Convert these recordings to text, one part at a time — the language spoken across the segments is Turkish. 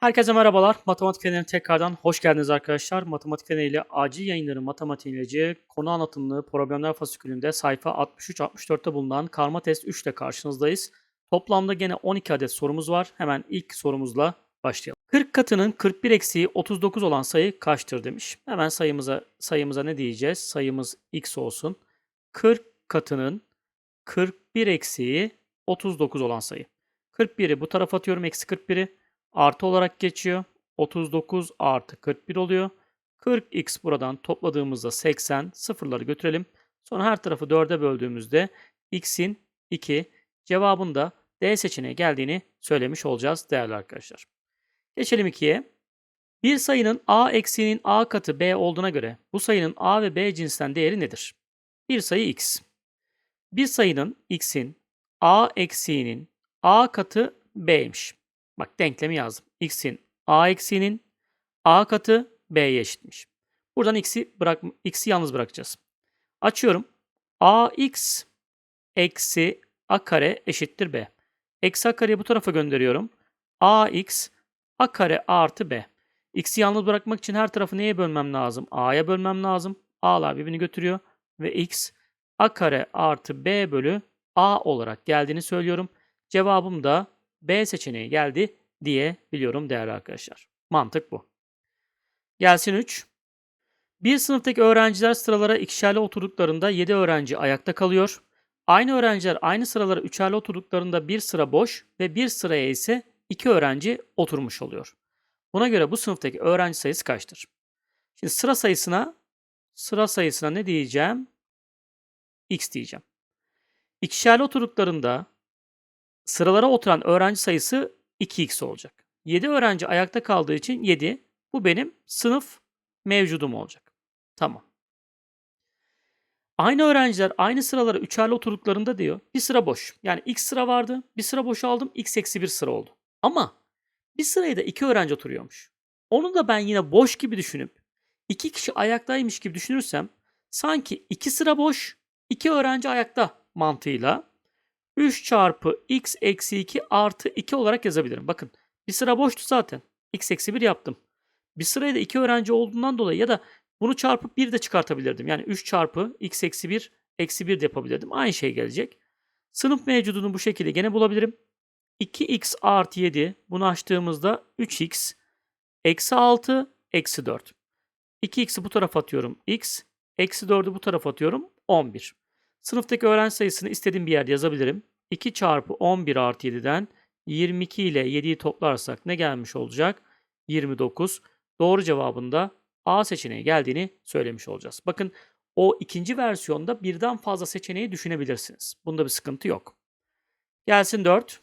Herkese merhabalar. Matematik Feneri'ne tekrardan hoş geldiniz arkadaşlar. Matematik Feneri ile acil yayınları matematik ilacı konu anlatımlı problemler fasikülünde sayfa 63-64'te bulunan karma test 3 ile karşınızdayız. Toplamda gene 12 adet sorumuz var. Hemen ilk sorumuzla başlayalım. 40 katının 41 eksiği 39 olan sayı kaçtır demiş. Hemen sayımıza sayımıza ne diyeceğiz? Sayımız x olsun. 40 katının 41 eksiği 39 olan sayı. 41'i bu tarafa atıyorum. Eksi 41'i artı olarak geçiyor. 39 artı 41 oluyor. 40x buradan topladığımızda 80 sıfırları götürelim. Sonra her tarafı 4'e böldüğümüzde x'in 2 cevabında D seçeneği geldiğini söylemiş olacağız değerli arkadaşlar. Geçelim 2'ye. Bir sayının a eksiğinin a katı b olduğuna göre bu sayının a ve b cinsten değeri nedir? Bir sayı x. Bir sayının x'in a eksiğinin a katı b'ymiş. Bak denklemi yazdım. x'in a eksiğinin a katı b'ye eşitmiş. Buradan x'i bırak x'i yalnız bırakacağız. Açıyorum. ax eksi a kare eşittir b. Eksi a kareyi bu tarafa gönderiyorum. ax a kare artı b. x'i yalnız bırakmak için her tarafı neye bölmem lazım? a'ya bölmem lazım. a'lar birbirini götürüyor. Ve x a kare artı b bölü a olarak geldiğini söylüyorum. Cevabım da B seçeneği geldi diye biliyorum değerli arkadaşlar. Mantık bu. Gelsin 3. Bir sınıftaki öğrenciler sıralara ikişerli oturduklarında 7 öğrenci ayakta kalıyor. Aynı öğrenciler aynı sıralara üçerli oturduklarında bir sıra boş ve bir sıraya ise 2 öğrenci oturmuş oluyor. Buna göre bu sınıftaki öğrenci sayısı kaçtır? Şimdi sıra sayısına sıra sayısına ne diyeceğim? X diyeceğim. İkişerli oturduklarında sıralara oturan öğrenci sayısı 2x olacak. 7 öğrenci ayakta kaldığı için 7. Bu benim sınıf mevcudum olacak. Tamam. Aynı öğrenciler aynı sıralara üçerli oturduklarında diyor bir sıra boş. Yani x sıra vardı bir sıra boşaldım x eksi bir sıra oldu. Ama bir sıraya da iki öğrenci oturuyormuş. Onu da ben yine boş gibi düşünüp iki kişi ayaktaymış gibi düşünürsem sanki iki sıra boş iki öğrenci ayakta mantığıyla 3 çarpı x eksi 2 artı 2 olarak yazabilirim. Bakın bir sıra boştu zaten. x eksi 1 yaptım. Bir sıraya da 2 öğrenci olduğundan dolayı ya da bunu çarpıp 1 de çıkartabilirdim. Yani 3 çarpı x eksi 1 eksi 1 de yapabilirdim. Aynı şey gelecek. Sınıf mevcudunu bu şekilde gene bulabilirim. 2x artı 7 bunu açtığımızda 3x eksi 6 eksi 4. 2x'i bu tarafa atıyorum x. Eksi 4'ü bu tarafa atıyorum 11. Sınıftaki öğrenci sayısını istediğim bir yerde yazabilirim. 2 çarpı 11 artı 7'den 22 ile 7'yi toplarsak ne gelmiş olacak? 29. Doğru cevabında A seçeneği geldiğini söylemiş olacağız. Bakın o ikinci versiyonda birden fazla seçeneği düşünebilirsiniz. Bunda bir sıkıntı yok. Gelsin 4.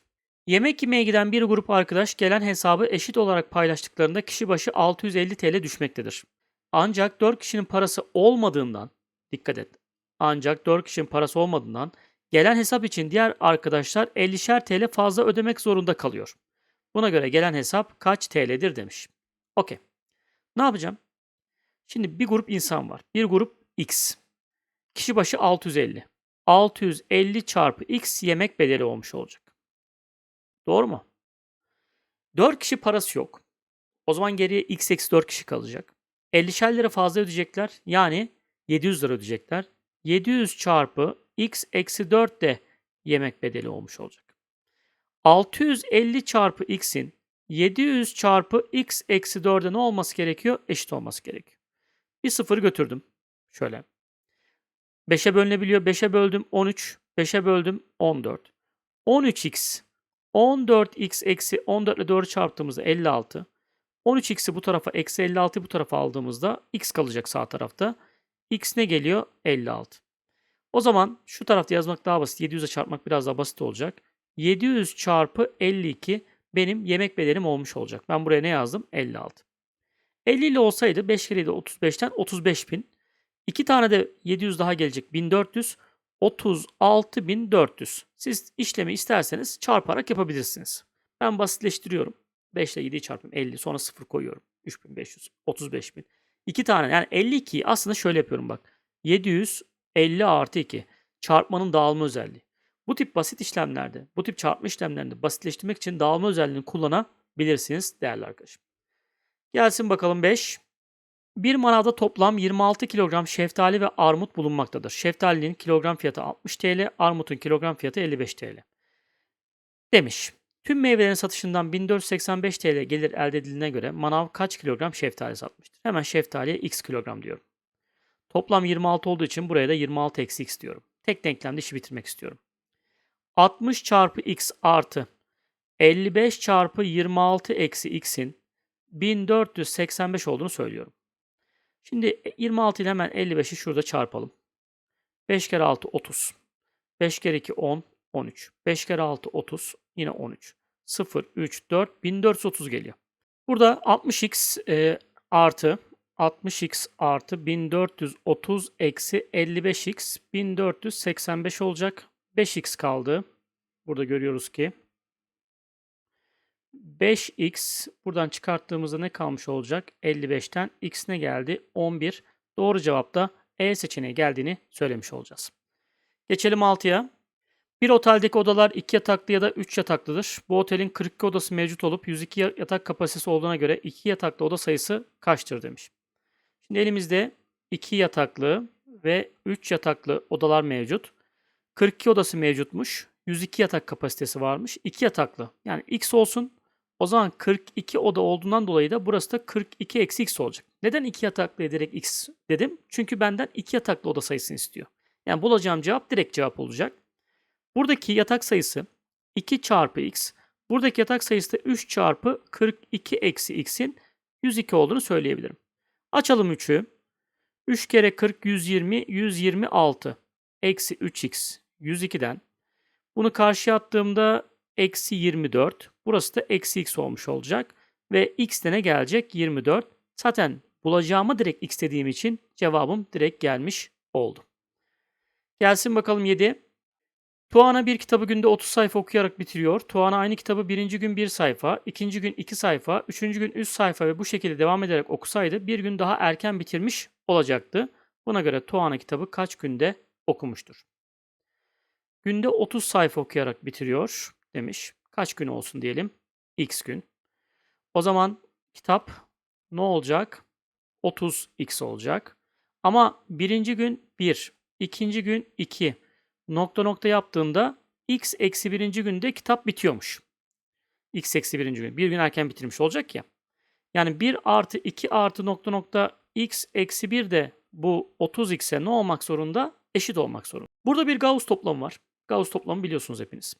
Yemek yemeye giden bir grup arkadaş gelen hesabı eşit olarak paylaştıklarında kişi başı 650 TL düşmektedir. Ancak 4 kişinin parası olmadığından, dikkat et, ancak 4 kişinin parası olmadığından gelen hesap için diğer arkadaşlar 50'şer TL fazla ödemek zorunda kalıyor. Buna göre gelen hesap kaç TL'dir demiş. Okey. Ne yapacağım? Şimdi bir grup insan var. Bir grup X. Kişi başı 650. 650 çarpı X yemek bedeli olmuş olacak. Doğru mu? 4 kişi parası yok. O zaman geriye X eksi 4 kişi kalacak. 50'şer lira fazla ödeyecekler. Yani 700 lira ödeyecekler. 700 çarpı x eksi 4 de yemek bedeli olmuş olacak. 650 çarpı x'in 700 çarpı x eksi 4'e ne olması gerekiyor? Eşit olması gerekiyor. Bir sıfır götürdüm. Şöyle. 5'e bölünebiliyor. 5'e böldüm 13. 5'e böldüm 14. 13x 14x eksi 14 ile 4'ü çarptığımızda 56. 13x'i bu tarafa eksi 56'yı bu tarafa aldığımızda x kalacak sağ tarafta. x ne geliyor? 56. O zaman şu tarafta yazmak daha basit. 700'e çarpmak biraz daha basit olacak. 700 çarpı 52 benim yemek bedelim olmuş olacak. Ben buraya ne yazdım? 56. 50 ile olsaydı 5 kere de 35'ten 35 bin. 2 tane de 700 daha gelecek. 1400. 36.400. Siz işlemi isterseniz çarparak yapabilirsiniz. Ben basitleştiriyorum. 5 ile 7'yi çarpıyorum 50 sonra 0 koyuyorum. 3500, 35.000. 2 tane yani 52'yi aslında şöyle yapıyorum bak. 700 50 artı 2 çarpmanın dağılma özelliği. Bu tip basit işlemlerde, bu tip çarpma işlemlerinde basitleştirmek için dağılma özelliğini bilirsiniz değerli arkadaşım. Gelsin bakalım 5. Bir manavda toplam 26 kilogram şeftali ve armut bulunmaktadır. Şeftalinin kilogram fiyatı 60 TL, armutun kilogram fiyatı 55 TL. Demiş. Tüm meyvelerin satışından 1485 TL gelir elde edildiğine göre manav kaç kilogram şeftali satmıştır? Hemen şeftaliye x kilogram diyorum. Toplam 26 olduğu için buraya da 26 eksi x diyorum. Tek denklemde işi bitirmek istiyorum. 60 çarpı x artı 55 çarpı 26 eksi x'in 1485 olduğunu söylüyorum. Şimdi 26 ile hemen 55'i şurada çarpalım. 5 kere 6 30. 5 kere 2 10 13. 5 kere 6 30 yine 13. 0 3 4 1430 geliyor. Burada 60x e, artı 60x artı 1430 eksi 55x 1485 olacak. 5x kaldı. Burada görüyoruz ki 5x buradan çıkarttığımızda ne kalmış olacak? 55'ten x ne geldi? 11. Doğru cevapta E seçeneği geldiğini söylemiş olacağız. Geçelim 6'ya. Bir oteldeki odalar 2 yataklı ya da 3 yataklıdır. Bu otelin 42 odası mevcut olup 102 yatak kapasitesi olduğuna göre 2 yataklı oda sayısı kaçtır demiş. Şimdi elimizde 2 yataklı ve 3 yataklı odalar mevcut. 42 odası mevcutmuş. 102 yatak kapasitesi varmış. 2 yataklı. Yani x olsun. O zaman 42 oda olduğundan dolayı da burası da 42 eksi x olacak. Neden 2 yataklı ederek x dedim? Çünkü benden 2 yataklı oda sayısını istiyor. Yani bulacağım cevap direkt cevap olacak. Buradaki yatak sayısı 2 çarpı x. Buradaki yatak sayısı da 3 çarpı 42 eksi x'in 102 olduğunu söyleyebilirim. Açalım 3'ü. 3 kere 40 120 126 eksi 3x 102'den. Bunu karşıya attığımda eksi 24. Burası da eksi x olmuş olacak. Ve x de ne gelecek? 24. Zaten bulacağımı direkt x dediğim için cevabım direkt gelmiş oldu. Gelsin bakalım 7. Tuana bir kitabı günde 30 sayfa okuyarak bitiriyor. Tuana aynı kitabı birinci gün bir sayfa, ikinci gün iki sayfa, üçüncü gün üç sayfa ve bu şekilde devam ederek okusaydı bir gün daha erken bitirmiş olacaktı. Buna göre Tuana kitabı kaç günde okumuştur? Günde 30 sayfa okuyarak bitiriyor demiş. Kaç gün olsun diyelim? X gün. O zaman kitap ne olacak? 30x olacak. Ama birinci gün 1, ikinci gün 2, nokta nokta yaptığında x eksi birinci günde kitap bitiyormuş. x eksi birinci gün. Bir gün erken bitirmiş olacak ya. Yani 1 artı 2 artı nokta nokta x eksi 1 de bu 30x'e ne olmak zorunda? Eşit olmak zorunda. Burada bir Gauss toplamı var. Gauss toplamı biliyorsunuz hepiniz.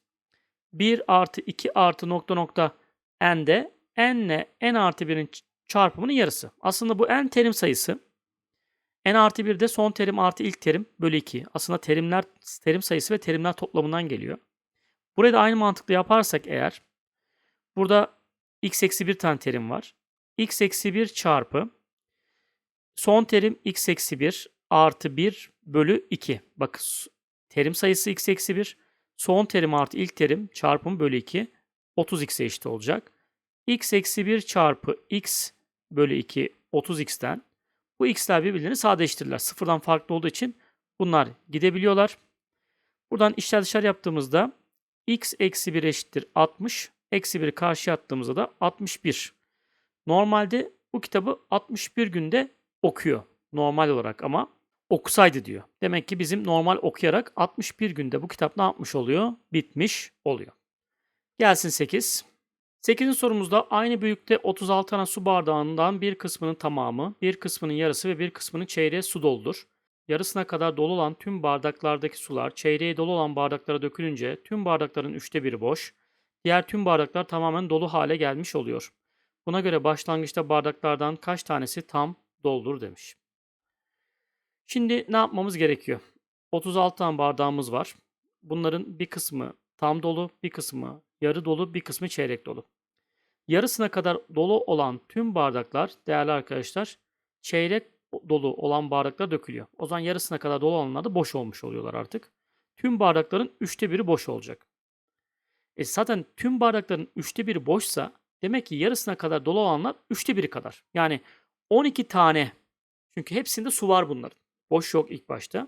1 artı 2 artı nokta nokta n de n ile n artı 1'in çarpımının yarısı. Aslında bu n terim sayısı. N artı 1 de son terim artı ilk terim bölü 2. Aslında terimler terim sayısı ve terimler toplamından geliyor. Burayı da aynı mantıkla yaparsak eğer burada x eksi 1 tane terim var. x eksi 1 çarpı son terim x eksi 1 artı 1 bölü 2. Bak terim sayısı x eksi 1 son terim artı ilk terim çarpım bölü 2 30x'e eşit olacak. x eksi 1 çarpı x bölü 2 30x'ten bu x'ler birbirlerini sadeleştirirler. Sıfırdan farklı olduğu için bunlar gidebiliyorlar. Buradan işler dışarı yaptığımızda x eksi 1 eşittir 60. Eksi 1'i karşıya attığımızda da 61. Normalde bu kitabı 61 günde okuyor. Normal olarak ama okusaydı diyor. Demek ki bizim normal okuyarak 61 günde bu kitap ne yapmış oluyor? Bitmiş oluyor. Gelsin 8. 8. sorumuzda aynı büyüklükte 36 tane su bardağından bir kısmının tamamı, bir kısmının yarısı ve bir kısmının çeyreği su doludur. Yarısına kadar dolu olan tüm bardaklardaki sular çeyreği dolu olan bardaklara dökülünce tüm bardakların üçte biri boş, diğer tüm bardaklar tamamen dolu hale gelmiş oluyor. Buna göre başlangıçta bardaklardan kaç tanesi tam doldur demiş. Şimdi ne yapmamız gerekiyor? 36 tane bardağımız var. Bunların bir kısmı tam dolu, bir kısmı yarı dolu, bir kısmı çeyrek dolu. Yarısına kadar dolu olan tüm bardaklar değerli arkadaşlar çeyrek dolu olan bardaklar dökülüyor. O zaman yarısına kadar dolu olanlar da boş olmuş oluyorlar artık. Tüm bardakların üçte biri boş olacak. E zaten tüm bardakların üçte biri boşsa demek ki yarısına kadar dolu olanlar üçte biri kadar. Yani 12 tane çünkü hepsinde su var bunların. Boş yok ilk başta.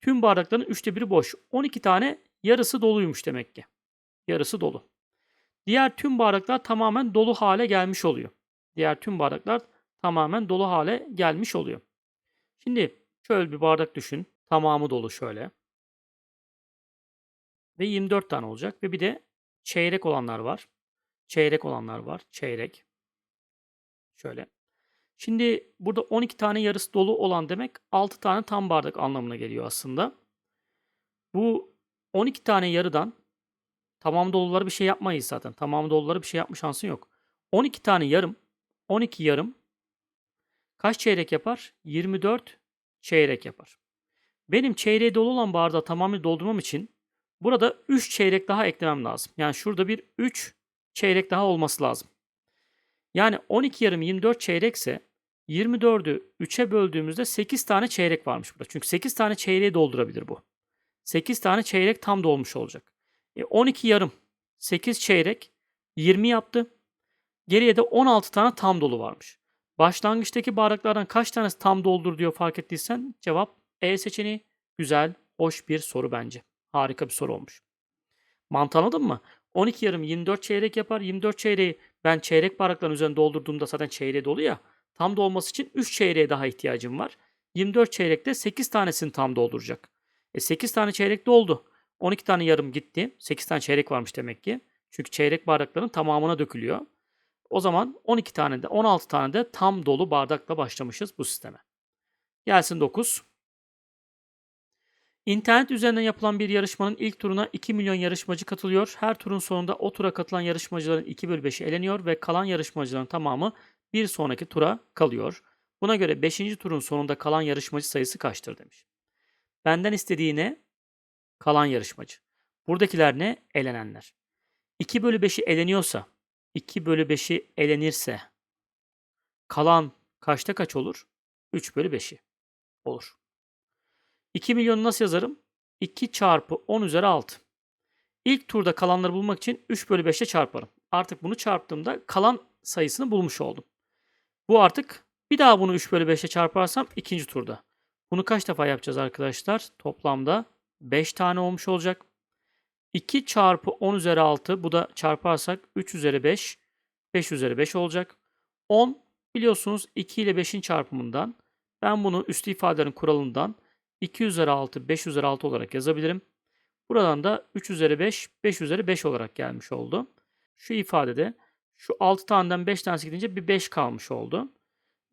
Tüm bardakların üçte biri boş. 12 tane yarısı doluymuş demek ki. Yarısı dolu. Diğer tüm bardaklar tamamen dolu hale gelmiş oluyor. Diğer tüm bardaklar tamamen dolu hale gelmiş oluyor. Şimdi şöyle bir bardak düşün. Tamamı dolu şöyle. Ve 24 tane olacak. Ve bir de çeyrek olanlar var. Çeyrek olanlar var. Çeyrek. Şöyle. Şimdi burada 12 tane yarısı dolu olan demek 6 tane tam bardak anlamına geliyor aslında. Bu 12 tane yarıdan tamam doluları bir şey yapmayız zaten. Tamam doluları bir şey yapma şansın yok. 12 tane yarım 12 yarım kaç çeyrek yapar? 24 çeyrek yapar. Benim çeyreği dolu olan bardağı tamamen doldurmam için burada 3 çeyrek daha eklemem lazım. Yani şurada bir 3 çeyrek daha olması lazım. Yani 12 yarım 24 çeyrekse 24'ü 3'e böldüğümüzde 8 tane çeyrek varmış burada. Çünkü 8 tane çeyreği doldurabilir bu. 8 tane çeyrek tam dolmuş olacak. E 12 yarım 8 çeyrek 20 yaptı. Geriye de 16 tane tam dolu varmış. Başlangıçtaki bardaklardan kaç tanesi tam doldur diyor fark ettiysen cevap E seçeneği. Güzel, hoş bir soru bence. Harika bir soru olmuş. Mantığı anladın mı? 12 yarım 24 çeyrek yapar. 24 çeyreği ben çeyrek bardakların üzerine doldurduğumda zaten çeyreği dolu ya. Tam dolması için 3 çeyreğe daha ihtiyacım var. 24 çeyrekte 8 tanesini tam dolduracak. E 8 tane çeyrek doldu. 12 tane yarım gitti. 8 tane çeyrek varmış demek ki. Çünkü çeyrek bardakların tamamına dökülüyor. O zaman 12 tane de 16 tane de tam dolu bardakla başlamışız bu sisteme. Gelsin 9. İnternet üzerinden yapılan bir yarışmanın ilk turuna 2 milyon yarışmacı katılıyor. Her turun sonunda o tura katılan yarışmacıların 2 bölü 5'i eleniyor ve kalan yarışmacıların tamamı bir sonraki tura kalıyor. Buna göre 5. turun sonunda kalan yarışmacı sayısı kaçtır demiş. Benden istediği ne? Kalan yarışmacı. Buradakiler ne? Elenenler. 2 bölü 5'i eleniyorsa, 2 bölü 5'i elenirse kalan kaçta kaç olur? 3 bölü 5'i olur. 2 milyonu nasıl yazarım? 2 çarpı 10 üzeri 6. İlk turda kalanları bulmak için 3 bölü 5'e çarparım. Artık bunu çarptığımda kalan sayısını bulmuş oldum. Bu artık bir daha bunu 3 bölü 5'e çarparsam ikinci turda. Bunu kaç defa yapacağız arkadaşlar? Toplamda 5 tane olmuş olacak. 2 çarpı 10 üzeri 6 bu da çarparsak 3 üzeri 5 5 üzeri 5 olacak. 10 biliyorsunuz 2 ile 5'in çarpımından ben bunu üstü ifadelerin kuralından 2 üzeri 6 5 üzeri 6 olarak yazabilirim. Buradan da 3 üzeri 5 5 üzeri 5 olarak gelmiş oldu. Şu ifadede şu 6 taneden 5 tanesi gidince bir 5 kalmış oldu.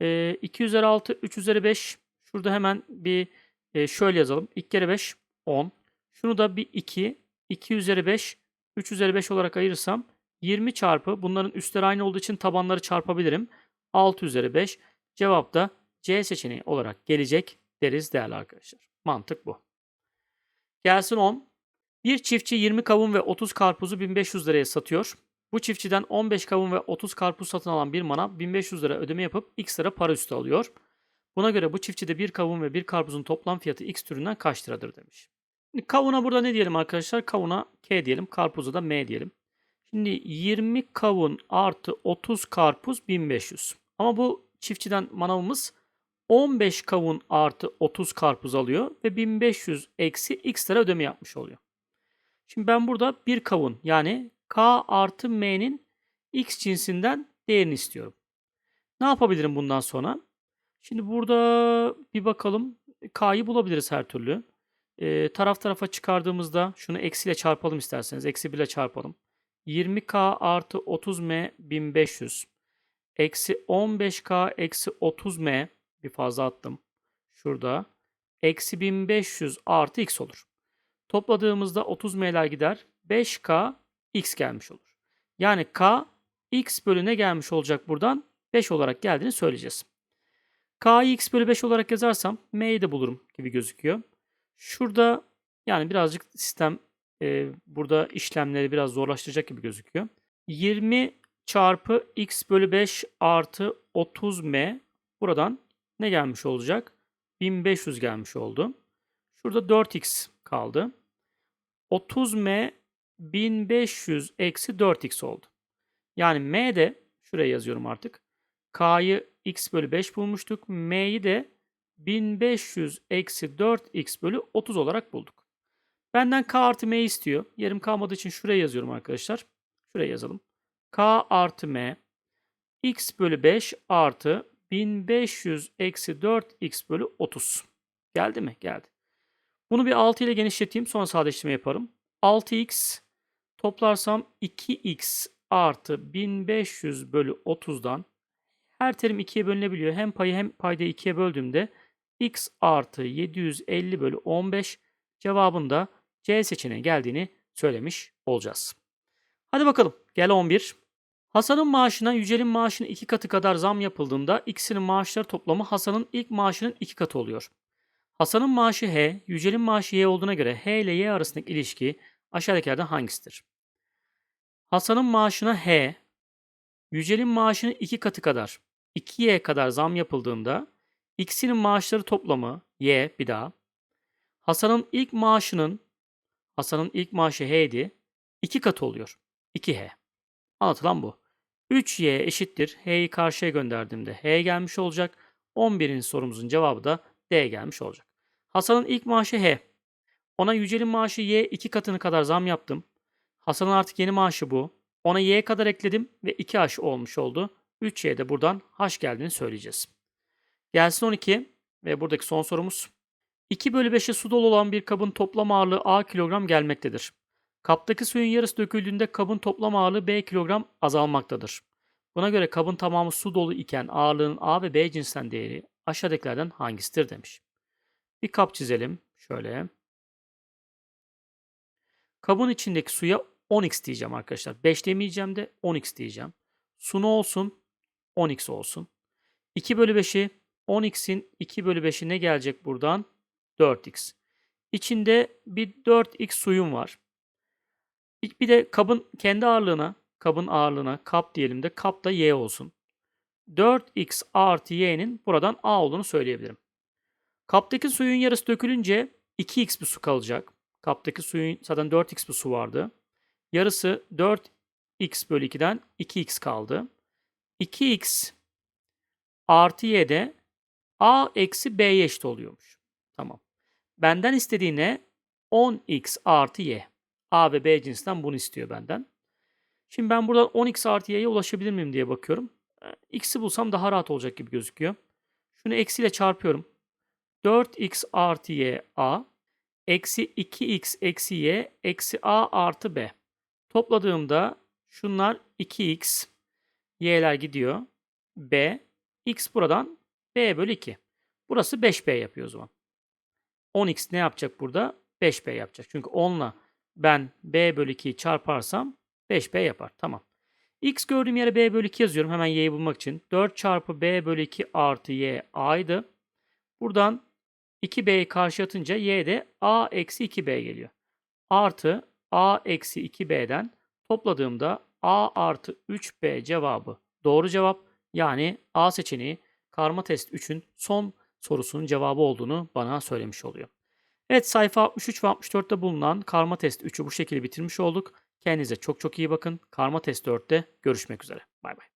E, 2 üzeri 6 3 üzeri 5 şurada hemen bir e, şöyle yazalım. 2 kere 5 10. Şunu da bir 2 2 üzeri 5 3 üzeri 5 olarak ayırırsam 20 çarpı bunların üstleri aynı olduğu için tabanları çarpabilirim. 6 üzeri 5 cevap da C seçeneği olarak gelecek deriz değerli arkadaşlar. Mantık bu. Gelsin 10. Bir çiftçi 20 kavun ve 30 karpuzu 1500 liraya satıyor. Bu çiftçiden 15 kavun ve 30 karpuz satın alan bir manav 1500 lira ödeme yapıp x lira para üstü alıyor. Buna göre bu çiftçide bir kavun ve bir karpuzun toplam fiyatı x türünden kaç liradır demiş. Kavuna burada ne diyelim arkadaşlar? Kavuna K diyelim, karpuza da M diyelim. Şimdi 20 kavun artı 30 karpuz 1500. Ama bu çiftçiden manavımız 15 kavun artı 30 karpuz alıyor ve 1500 eksi x lira ödeme yapmış oluyor. Şimdi ben burada bir kavun yani k artı m'nin x cinsinden değerini istiyorum. Ne yapabilirim bundan sonra? Şimdi burada bir bakalım. K'yı bulabiliriz her türlü. Ee, taraf tarafa çıkardığımızda şunu eksiyle çarpalım isterseniz. Eksi 1 ile çarpalım. 20k artı 30m 1500. Eksi 15k eksi 30m bir fazla attım. Şurada. Eksi 1500 artı x olur. Topladığımızda 30m'ler gider. 5k x gelmiş olur. Yani k x bölü ne gelmiş olacak buradan? 5 olarak geldiğini söyleyeceğiz. k'yı x bölü 5 olarak yazarsam m'yi de bulurum gibi gözüküyor. Şurada yani birazcık sistem e, burada işlemleri biraz zorlaştıracak gibi gözüküyor. 20 çarpı x bölü 5 artı 30m buradan ne gelmiş olacak? 1500 gelmiş oldu. Şurada 4x kaldı. 30m 1500 eksi 4x oldu. Yani m de şuraya yazıyorum artık. K'yı x bölü 5 bulmuştuk. M'yi de 1500 eksi 4x bölü 30 olarak bulduk. Benden k artı m istiyor. Yerim kalmadığı için şuraya yazıyorum arkadaşlar. Şuraya yazalım. K artı M x bölü 5 artı 1500 eksi 4x bölü 30. Geldi mi? Geldi. Bunu bir 6 ile genişleteyim. Sonra sadeleştirme yaparım. 6x toplarsam 2x artı 1500 bölü 30'dan her terim 2'ye bölünebiliyor. Hem payı hem paydayı 2'ye böldüğümde x artı 750 bölü 15 cevabında C seçeneği geldiğini söylemiş olacağız. Hadi bakalım. Gel 11. Hasan'ın maaşına Yücel'in maaşının iki katı kadar zam yapıldığında ikisinin maaşları toplamı Hasan'ın ilk maaşının iki katı oluyor. Hasan'ın maaşı H, Yücel'in maaşı Y olduğuna göre H ile Y arasındaki ilişki aşağıdakilerden hangisidir? Hasan'ın maaşına H, Yücel'in maaşının iki katı kadar 2Y kadar zam yapıldığında ikisinin maaşları toplamı Y bir daha. Hasan'ın ilk maaşının Hasan'ın ilk maaşı H'ydi. 2 katı oluyor. 2H. Anlatılan bu. 3Y eşittir. H'yi karşıya gönderdiğimde H gelmiş olacak. 11. sorumuzun cevabı da D gelmiş olacak. Hasan'ın ilk maaşı H. Ona Yücel'in maaşı Y 2 katını kadar zam yaptım. Hasan'ın artık yeni maaşı bu. Ona Y kadar ekledim ve 2H olmuş oldu. 3Y de buradan H geldiğini söyleyeceğiz. Gelsin 12 ve buradaki son sorumuz. 2 bölü 5'e su dolu olan bir kabın toplam ağırlığı A kilogram gelmektedir. Kaptaki suyun yarısı döküldüğünde kabın toplam ağırlığı B kilogram azalmaktadır. Buna göre kabın tamamı su dolu iken ağırlığının A ve B cinsinden değeri aşağıdakilerden hangisidir demiş. Bir kap çizelim. Şöyle. Kabın içindeki suya 10x diyeceğim arkadaşlar. 5 demeyeceğim de 10x diyeceğim. Su ne olsun? 10x olsun. 2 bölü 5'i 10x'in 2 bölü 5'i ne gelecek buradan? 4x. İçinde bir 4x suyum var. Bir de kabın kendi ağırlığına, kabın ağırlığına kap diyelim de kap da y olsun. 4x artı y'nin buradan a olduğunu söyleyebilirim. Kaptaki suyun yarısı dökülünce 2x bir su kalacak. Kaptaki suyun zaten 4x bir su vardı. Yarısı 4x bölü 2'den 2x kaldı. 2x artı y de a eksi b'ye eşit oluyormuş. Tamam. Benden istediği ne? 10x artı y. A ve B cinsinden bunu istiyor benden. Şimdi ben buradan 10x artı y'ye ulaşabilir miyim diye bakıyorum. E, X'i bulsam daha rahat olacak gibi gözüküyor. Şunu eksiyle çarpıyorum. 4x artı y a eksi 2x eksi y eksi a artı b. Topladığımda şunlar 2x y'ler gidiyor. b x buradan b bölü 2. Burası 5b yapıyor o zaman. 10x ne yapacak burada? 5b yapacak. Çünkü 10 ile ben b bölü 2'yi çarparsam 5b yapar. Tamam. x gördüğüm yere b bölü 2 yazıyorum hemen y'yi bulmak için. 4 çarpı b bölü 2 artı y a'ydı. Buradan 2b'yi karşı atınca y de a eksi 2b geliyor. Artı a eksi 2b'den topladığımda a artı 3b cevabı doğru cevap. Yani a seçeneği karma test 3'ün son sorusunun cevabı olduğunu bana söylemiş oluyor. Evet sayfa 63 ve 64'te bulunan karma test 3'ü bu şekilde bitirmiş olduk. Kendinize çok çok iyi bakın. Karma test 4'te görüşmek üzere. Bay bay.